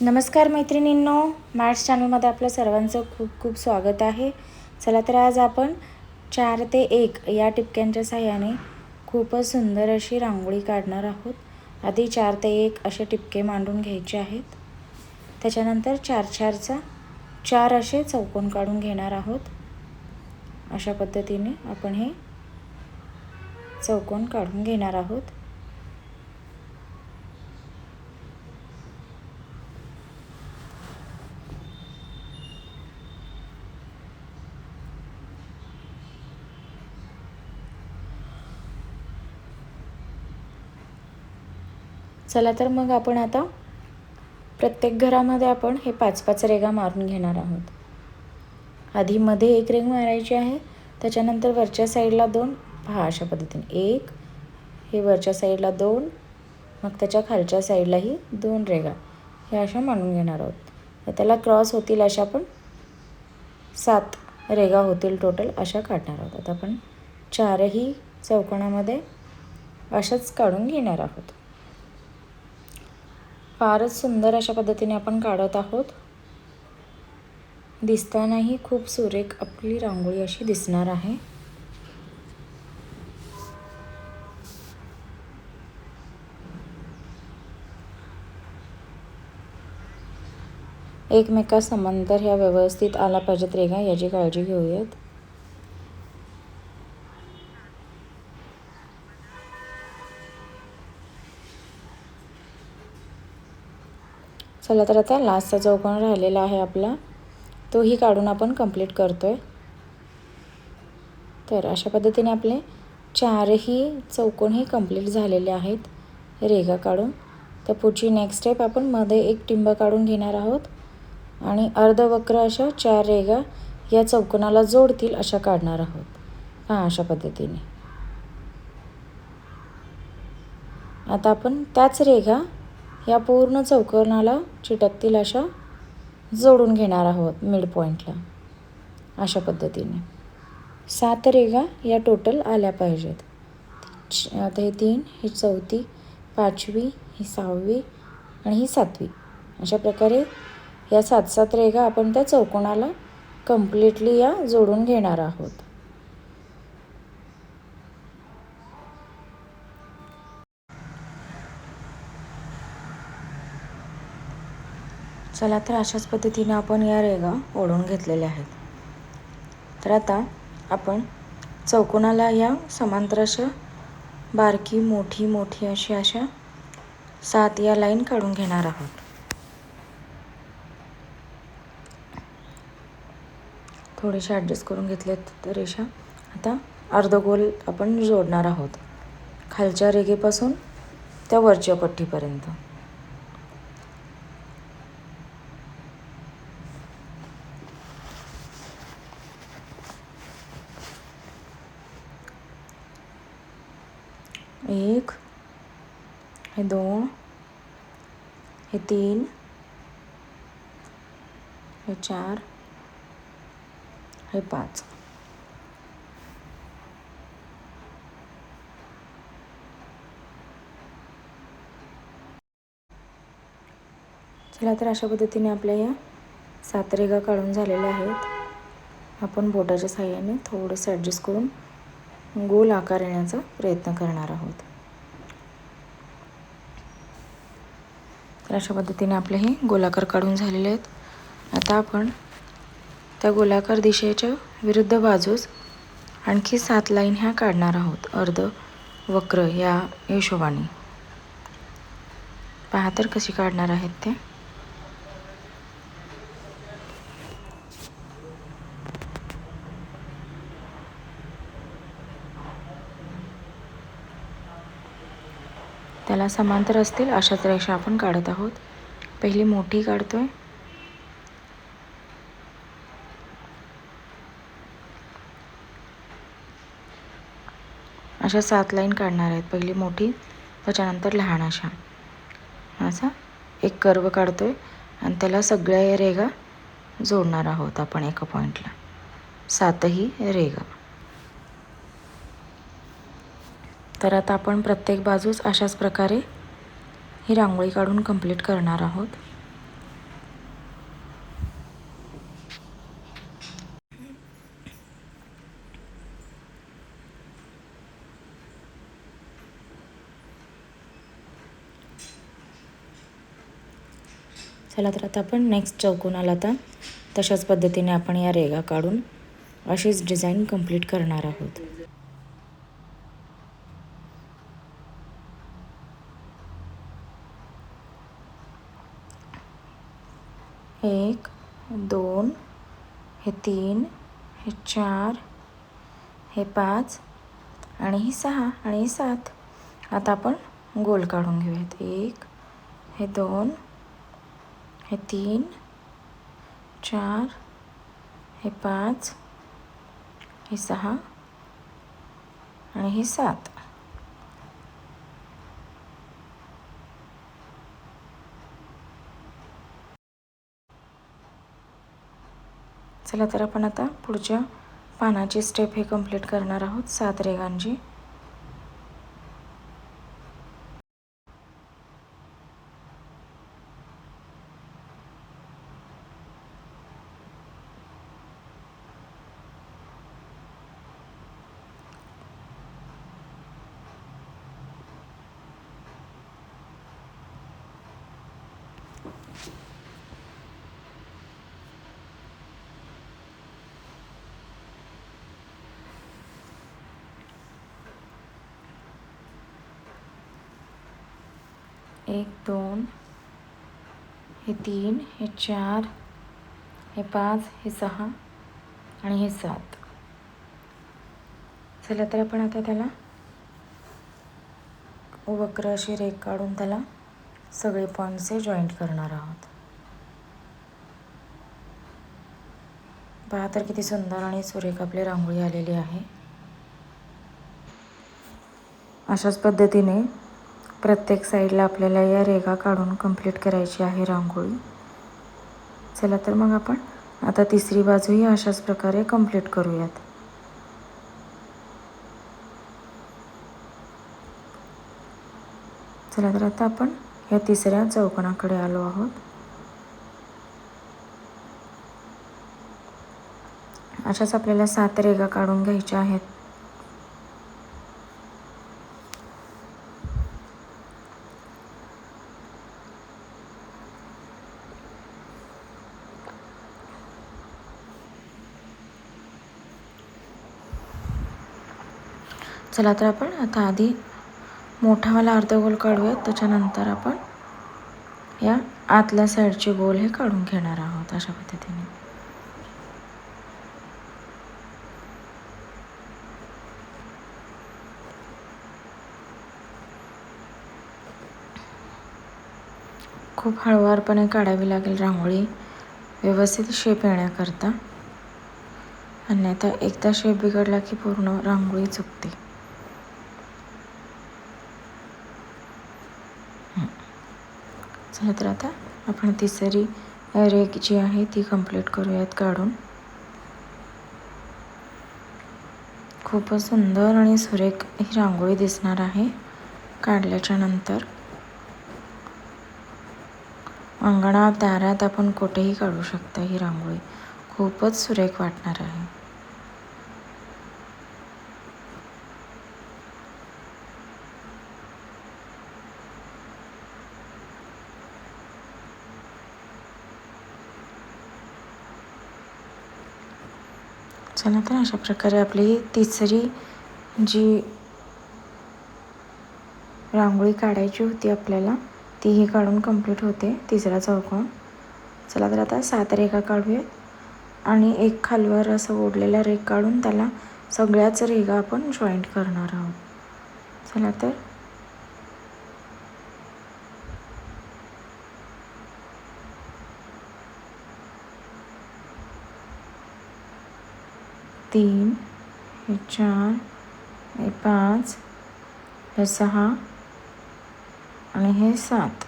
नमस्कार मैत्रिणींनो मॅथ्स चॅनलमध्ये आपलं सर्वांचं खूप खूप स्वागत आहे. चला तर आज आपण चार ते एक या टिपक्यांच्या साह्याने खूपच सुंदर अशी रांगोळी काढणार आहोत. आधी चार ते एक असे टिपके मांडून घ्यायचे आहेत. त्याच्यानंतर चार चारचा चार असे चौकोन काढून घेणार आहोत. अशा पद्धतीने आपण हे चौकोन काढून घेणार आहोत. चला तर मग आपण आता प्रत्येक घरामध्ये आपण हे पाच पाच रेगा मारून घेणार आहोत. आधी मध्ये एक रेग मारायची आहे त्याच्यानंतर वरच्या साईडला दोन पहा अशा पद्धतीने. एक हे वरच्या साईडला दोन मग त्याच्या खालच्या साईडलाही दोन रेगा हे अशा मांडून घेणार आहोत. तर त्याला क्रॉस होतील अशा पण सात रेगा होतील टोटल अशा काढणार आहोत. आता आपण चारही चौकोनामध्ये अशाच काढून घेणार आहोत. फारच सुंदर अशा पद्धतीने आपण काढत आहोत. दिसतानाही खूप सुरेख आपली रांगोळी अशी दिसणार आहे. एकमेका समांतर ह्या व्यवस्थित आला पाहिजेत रेगा याची काळजी घेऊयात. चला तर आता लास्टचा चौकोन राहिलेला आहे आपला तोही काढून आपण कंप्लीट करतो आहे तर अशा पद्धतीने आपले चारही चौकोनही कंप्लीट झालेले आहेत रेगा काढून. तर पुढची नेक्स्ट स्टेप आपण मध्ये एक टिंब काढून घेणार आहोत आणि अर्धवक्र अशा चार रेगा या चौकोनाला जोडतील अशा काढणार आहोत. हां अशा पद्धतीने. आता आपण त्याच रेगा या पूर्ण चौकोनाला चिटकतील अशा जोडून घेणार आहोत मिड पॉईंटला अशा पद्धतीने. सात रेगा या टोटल आल्या पाहिजेत. आता हे तीन ही चौथी पाचवी ही सहावी आणि ही सातवी. अशा प्रकारे या सात सात रेगा आपण त्या चौकोनाला कम्प्लिटली या जोडून घेणार आहोत. चला तर अशाच पद्धतीने आपण या रेगा ओढून घेतलेल्या आहेत. तर आता आपण चौकोनाला या समांतर अशा बारकी मोठी मोठी अशी अशा सात या लाईन काढून घेणार आहोत. थोडेसे ॲडजस्ट करून घेतलेत तर रेषा. आता अर्धगोल आपण जोडणार आहोत. खालच्या रेगेपासून त्या वरच्या पट्टीपर्यंत एक हे दोन हे तीन हे चार हे पाच. चला तर अशा पद्धतीने आपल्या या सात रेगा काढून झालेल्या आहेत. आपण बोटाच्या साह्याने थोडंसं ॲडजस्ट करून गोल आकार येण्याचा प्रयत्न करणार आहोत. तर अशा पद्धतीने आपले हे गोलाकार काढून झालेले आहेत. आता आपण त्या गोलाकार दिशेच्या विरुद्ध बाजूस आणखी सात लाईन ह्या काढणार आहोत. अर्ध वक्र या हिशोबाने. पहा तर कशी काढणार आहेत ते. समांतर असतील अशाच रेषा आपण काढत आहोत. पहिली मोठी काढतो आहे अशा सात लाईन काढणार आहेत. पहिली मोठी त्याच्यानंतर लहान अशा. असा? एक कर्व काढतो आहे आणि त्याला सगळ्या रेगा जोडणार आहोत आपण एका पॉईंटला सातही रेगा तर आता आपण प्रत्येक बाजूच अशाच प्रकारे ही रांगोळी काढून कंप्लीट करणार आहोत. चला तर आता आपण नेक्स्ट चौकोनाला आता तशाच पद्धतीने आपण या रेगा काढून अशीच डिझाईन कंप्लीट करणार आहोत. दोन हे तीन हे चार हे पाच आणि ही सहा आणि ही सात. आता आपण गोल काढून घेऊयात. एक हे दोन हे तीन चार हे पाच हे सहा आणि हे सात. चला तर आपण आता पुढच्या पानाची स्टेप हे कंप्लीट करणार आहोत. सात रेगांची एक दोन हे तीन हे चार हे पाच हे सहा आणि हे सात. चला तर आपण आता त्याला वक्र अशी रेख काढून त्याला सगळे पॉईंट्स जॉईंट करणार आहोत. पहा तर किती सुंदर आणि सुरेख आपली रांगोळी आलेली आहे. अशाच पद्धतीने प्रत्येक साईडला आपल्याला या रेगा काढून कंप्लीट करायची आहे रांगोळी. चला तर मग आपण आता तिसरी बाजूही अशाच प्रकारे कंप्लीट करूयात. चला तर आता आपण या तिसऱ्या चौकोनाकडे आलो आहोत. अशाच आपल्याला सात रेगा काढून घ्यायच्या आहेत. चला तर आपण आता आधी मोठावाला अर्धगोल काढूयात. त्याच्यानंतर आपण या आतल्या साईडचे गोल हे काढून घेणार आहोत अशा पद्धतीने. खूप हळुवारपणे काढावी लागेल रांगोळी. व्यवस्थित शेप येण्याकरता. अन्यथा एकदा शेप बिघडला की पूर्ण रांगोळी चुकते. चला तर आता आपण तिसरी रेग जी आहे ती कंप्लीट करूयात काढून. खूपच सुंदर आणि सुरेख ही रांगोळी दिसणार आहे. काढल्याच्या नंतर अंगणात दारात आपण कुठेही काढू शकता ही रांगोळी. खूपच सुरेख वाटणार आहे. चला तर अशा प्रकारे आपली तिसरी जी रांगोळी काढायची होती आपल्याला तीही काढून कंप्लीट होते तिसरा चौकोन. चला तर आता सात रेखा काढूयात. आणि एक खालवर असं ओढलेला रेख काढून त्याला सगळ्याच रेगा आपण जॉईंट करणार आहोत. चला तर तीन हे चार हे पाच हे सहा आणि हे सात.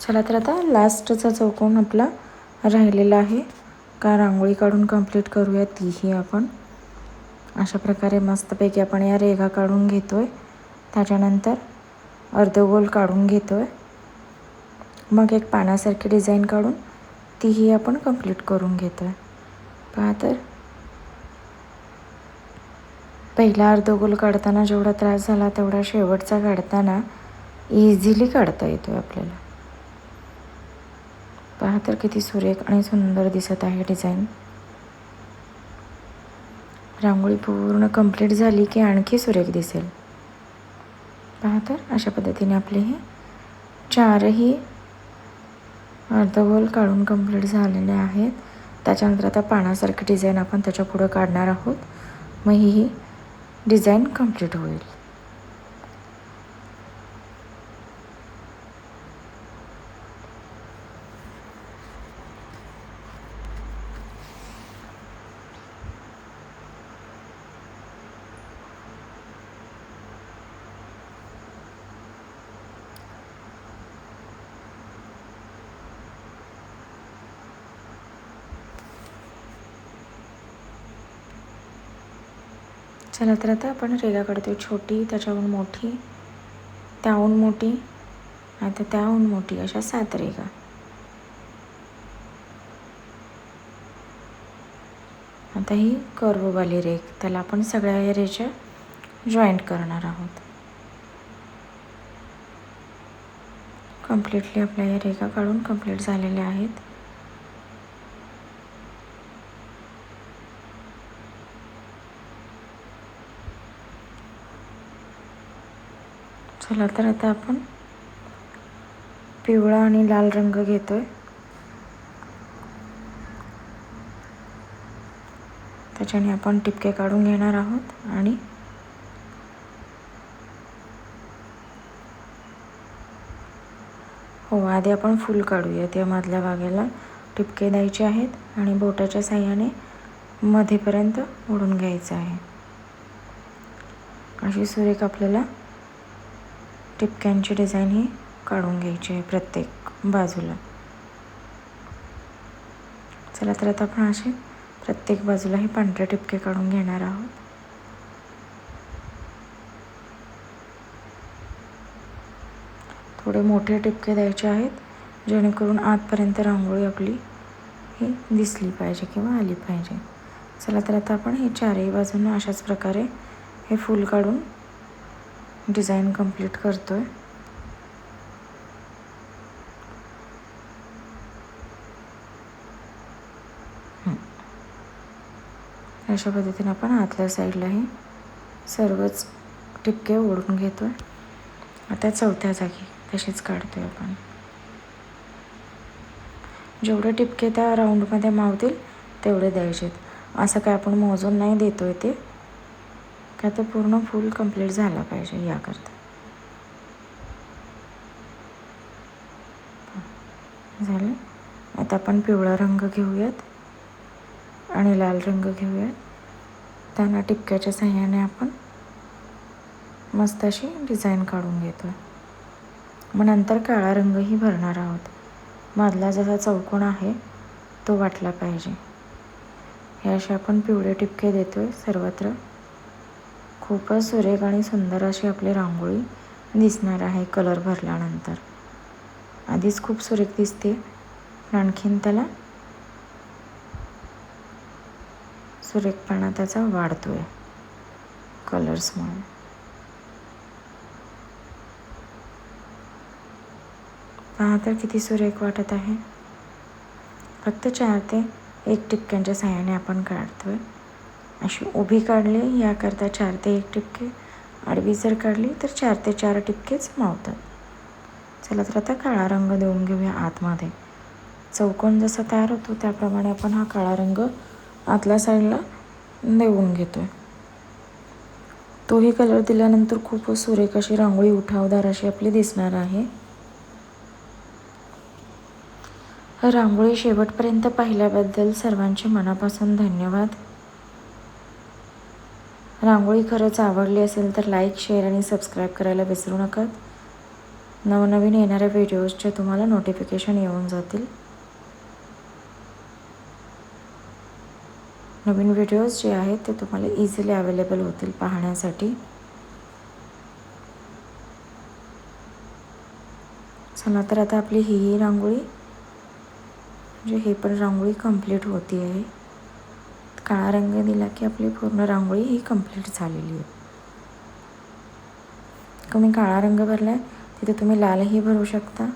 चला तर आता लास्टचा चौकोन आपला राहिलेला आहे. का रांगोळी काढून कंप्लीट करूया तीही आपण. अशा प्रकारे मस्तपैकी आपण या रेघा काढून घेतो आहे त्याच्यानंतर अर्धगोल काढून घेतो आहे मग एक पानासारखी डिझाईन काढून तीही आपण कंप्लीट करून घेतो आहे पहा तर. पहिला अर्धगोल काढताना जेवढा त्रास झाला तेवढा शेवटचा काढताना इझिली काढता येतो आपल्याला. पहा तर किती सुरेख आणि सुंदर दिसत आहे डिझाईन. रांगोळी पूर्ण कंप्लीट झाली की आणखी सुरेख दिसेल. पहा तर अशा पद्धतीने आपले हे चारही अर्धगोल काढून कंप्लीट झालेले आहेत. त्याच्यानंतर आता पानासारखी डिझाईन आपण त्याच्या पुढं काढणार आहोत. मग ही डिझाईन कंप्लीट होईल. चला तर आता आपण रेगा काढतो छोटी त्याच्याहून मोठी त्याहून मोठी आता त्याहून मोठी. अशा सात रेगा. आता ही कर्ववाली रेग. त्याला आपण सगळ्या रेच्या जॉईंट करणार आहोत. कम्प्लिटली आपल्या या रेगा काढून कंप्लीट झालेल्या आहेत. चला तर आता आपण पिवळा आणि लाल रंग घेतोय. त्याच्याने आपण टिपके काढून घेणार आहोत आणि हो आधी आपण फुल काढूया. त्या मधल्या भागाला टिपके द्यायचे आहेत आणि बोटाच्या साह्याने मध्येपर्यंत ओढून घ्यायचं आहे. अशी सुरेख आपल्याला टिपक्यांची डिझाईन ही काढून घ्यायची आहे प्रत्येक बाजूला. चला तर आता आपण असे प्रत्येक बाजूला हे पांढरे टिपके काढून घेणार आहोत. थोडे मोठे टिपके द्यायचे आहेत जेणेकरून आतपर्यंत रांगोळी आपली ही दिसली पाहिजे किंवा आली पाहिजे. चला तर आता आपण हे चारही बाजूंना अशाच प्रकारे हे फूल काढून डिझाईन कंप्लीट करतो आहे अशा पद्धतीने आपण आतल्या साईडलाही सर्वच टिपके ओढून घेतो आहे आता चौथ्या जागी तशीच काढतो आहे आपण. जेवढे टिपके त्या राऊंडमध्ये मावतील तेवढे द्यायचे असं काय आपण मोजून नाही देतो आहे ते. का तर पूर्ण फुल कंप्लीट झाला पाहिजे याकरता. झालं? आता आपण पिवळा रंग घेऊयात आणि लाल रंग घेऊयात. त्यांना टिपक्याच्या साह्याने आपण मस्त अशी डिझाईन काढून घेतो मग नंतर काळा रंगही भरणार आहोत. मधला जसा चौकोन आहे तो वाटला पाहिजे. हे असे आपण पिवळे टिपके देतो आहे सर्वत्र. खूपच सुरेख आणि सुंदर अशी आपली रांगोळी दिसणार आहे कलर भरल्यानंतर. आधीच खूप सुरेख दिसते. आणखीन त्याला सुरेखपणा त्याचा वाढतोय कलर्समुळे पहा तर किती सुरेख वाटत आहे. फक्त चार ते एक टिपक्यांच्या साह्याने आपण काढतोय. अशी उभी काढली. याकरता चार ते एक टिपके आडवी जर काढली तर चार ते चार टिपकेच मावतात. चला तर आता काळा रंग देऊन घेऊया आतमध्ये. चौकोन जसा तयार होतो त्याप्रमाणे आपण हा काळा रंग आतल्या साईडला देऊन घेतो आहे तोही कलर दिल्यानंतर खूप सुरेख अशी रांगोळी उठावदार अशी आपली दिसणार आहे. रांगोळी शेवटपर्यंत पाहिल्याबद्दल सर्वांचे मनापासून धन्यवाद. रांगोळी खरंच आवडली असेल तर लाईक शेअर आणि सबस्क्राईब करायला विसरू नका. नवनवीन येणाऱ्या व्हिडिओजचे तुम्हाला नोटिफिकेशन येऊन जातील. नवीन व्हिडिओज जे आहेत ते तुम्हाला इझिली अवेलेबल होतील पाहण्यासाठी. चला तर आता आपली ही ही रांगोळी म्हणजे हे पण रांगोळी कंप्लीट होती आहे काळा रंग दिला की आपली पूर्ण रांगोळी ही कंप्लीट झालेली आहे. तुम्ही काळा रंग भरला आहे तिथे तुम्ही लालही भरू शकता.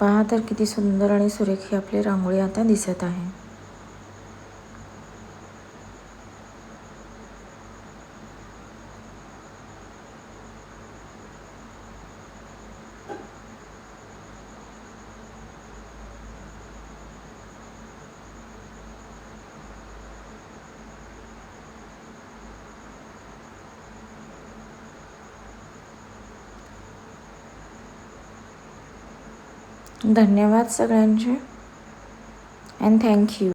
पहा तर किती सुंदर आणि सुरेख ही आपली रांगोळी आता दिसत आहे. धन्यवाद सगळ्यांचे. And thank you